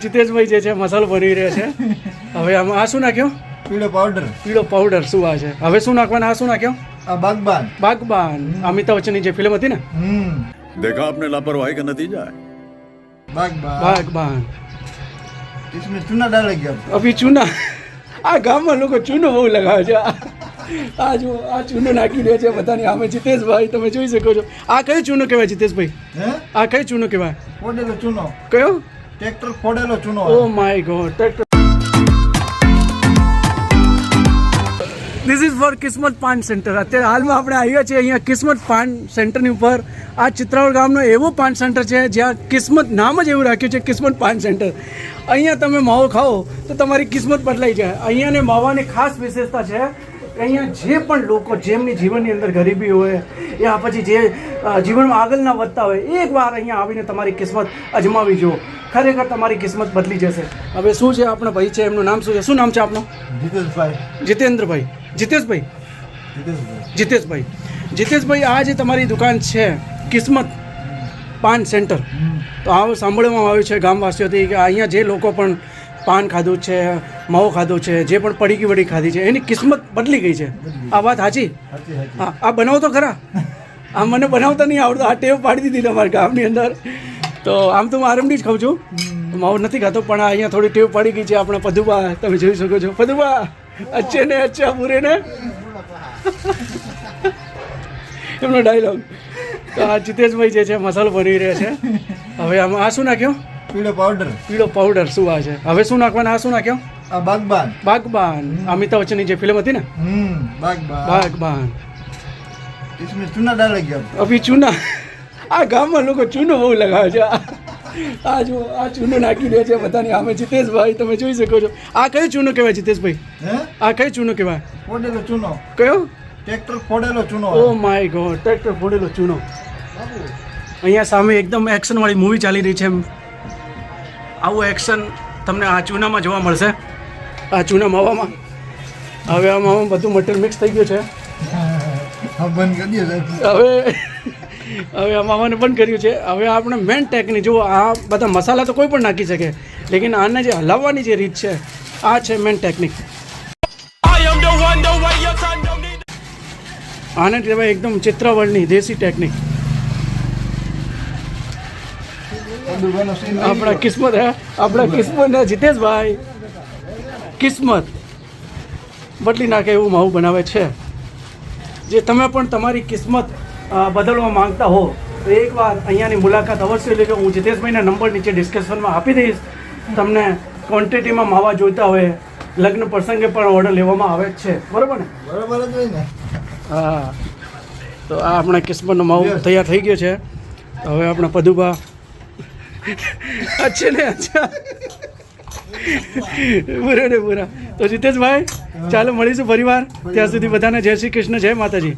જીતેશભાઈ જે છે મસાલો ભરી રહ્યા છે હવે આમાં આ શું નાખ્યો પીળો પાવડર પીળો પાવડર શું આ છે હવે શું નાખવાના આ શું નાખ્યો આ બાગબાન બાગબાન અમિતાભ બચ્ચનની જે ફિલ્મ હતી ને હમ देखा आपने लापरवाही का नतीजा है બાગબાન બાગબાન इसमें चूना डाला गया અભી ચૂના આ ગામમાં લોકો ચૂનો બહુ લગાવે છે આ- આ જો આ ચૂનો નાખી દે છે બધાની આમે જીતેશભાઈ તમે જોઈ શકો છો આ કયો ચૂનો કહેવાય જીતેશભાઈ હે આ કયો ચૂનો કહેવાય ફોડેલો ચૂનો કયો ટ્રેક્ટર ફોડેલો ચૂનો ઓ my god tractor. This is for Kismat Paan centre અત્યારે હાલમાં આપણે આવ્યા છીએ અહીંયા કિસ્મત પાન સેન્ટરની ઉપર. આ ચિત્રાવડ ગામનો એવો પાન સેન્ટર છે જ્યાં કિસ્મત નામ જ એવું રાખ્યું છે કિસ્મત પાન સેન્ટર અહીંયા તમે માવો ખાઓ તો તમારી કિસ્મત બદલાઈ જાય. અહીંયાને માવાની ખાસ વિશેષતા છે અહીંયા જે પણ લોકો જેમની જીવનની અંદર ગરીબી હોય યા પછી જે જીવનમાં આગળના વધતા હોય એકવાર અહીંયા આવીને તમારી કિસ્મત અજમાવી જુઓ. ખરેખર તમારી કિસ્મત બદલી જશે. હવે શું છે આપણા ભાઈ છે? એમનું નામ શું છે? શું નામ છે આપનું? જીતેશભાઈ. જીતેન્દ્રભાઈ. જીતેશભાઈ? જીતેશભાઈ. જીતેશભાઈ. જીતેશભાઈ આ જે તમારી દુકાન છે કિસ્મત પાન સેન્ટર. તો આ સાંભળવામાં આવ્યું છે ગામવાસીઓથી કે અહીંયા જે લોકો પણ પાન ખાધું છે માવો ખાધો છે જે પણ પડીકી વડી ખાધી છે એની કિસ્મત બદલી ગઈ છે. આ વાત સાચી? હા આ બનાવો તો ખરા. આ મને બનાવતા નહીં આવડતો. આ ટેવ પાડી દીધી તમારા ગામની અંદર. તો આમ તો હું આરંભની જ ખાઉં છું. માવો નથી ખાતો પણ આ અહીંયા થોડી ટેવ પાડી ગઈ છે આપણા પદુબા તમે જોઈ શકો છો. પદુબા અચ્છે ને અચ્છા બુરે ને. એમનો ડાયલોગ. તો આ જીતેશભાઈ જે છે મસાલો ભરી રહ્યા છે. હવે આમાં આ શું નાખ્યો? પીળો પાવડર પીળો પાવડર શું આ છે હવે શું નાખવાના આ શું નાખ્યો આ બાગબાન બાગબાન અમિતાભ બચ્ચનની જે ફિલ્મ હતી ને હમ બાગબાન બાગબાન इसमें चूना डाला गया અભી ચૂના આ ગામમાં લોકો ચૂનો બહુ લગાવે છે આ- આ જો આ ચૂનો નાખી દે છે બધાની આમે જીતેશભાઈ તમે જોઈ શકો છો આ કયો ચૂનો કહેવાય જીતેશભાઈ હે આ કયો ચૂનો કહેવાય ફોડેલો ચૂનો કયો ટ્રેક્ટર ફોડેલો ચૂનો ઓ માય ગોડ ટ્રેક્ટર ફોડેલો ચૂનો અહીંયા સામે એકદમ એક્શન વાળી મૂવી ચાલી રહી છે આવું એક્શન તમને આ ચૂનામાં જોવા મળશે. આ ચૂના માવામાં. હવે આ માવામાં બધું મટીરિયલ મિક્સ થઈ ગયું છે. હવે હવે આ માવાને બંધ કર્યું છે. હવે આપણે મેન ટેકનિક જુઓ આ બધા મસાલા તો કોઈ પણ નાખી શકે લેકિન આને જે હલાવવાની જે રીત છે આ છે મેન ટેકનિક આને કહેવાય એકદમ ચિત્રવળની દેશી ટેકનિક આપણા કિસ્મત હે? આપણા કિસ્મત હે જીતેશભાઈ. કિસ્મત. બદલી નાખે એવું માવું બનાવે છે. જે તમે પણ તમારી કિસ્મત બદલવા માંગતા હો તો એકવાર અહીંયાની મુલાકાત અવશ્ય લેજો. હું જીતેશભાઈના નંબર નીચે ડિસ્કશનમાં આપી દઈશ. તમને ક્વોન્ટિટીમાં માવા જોઈતા હોય લગ્ન પ્રસંગે પણ ઓર્ડર લેવામાં આવે છે. બરાબર ને? બરાબર જ ને. હા. તો આ આપણા કિસ્મતનો માવો તૈયાર થઈ ગયો છે. હવે આપણા પદુભા અચ્છે ને અચ્છા. પૂરા ને પૂરા તો જીતેશભાઈ, ચાલો મળીશું ફરીવાર. ત્યાં સુધી બધાને જય શ્રી કૃષ્ણ જય માતાજી.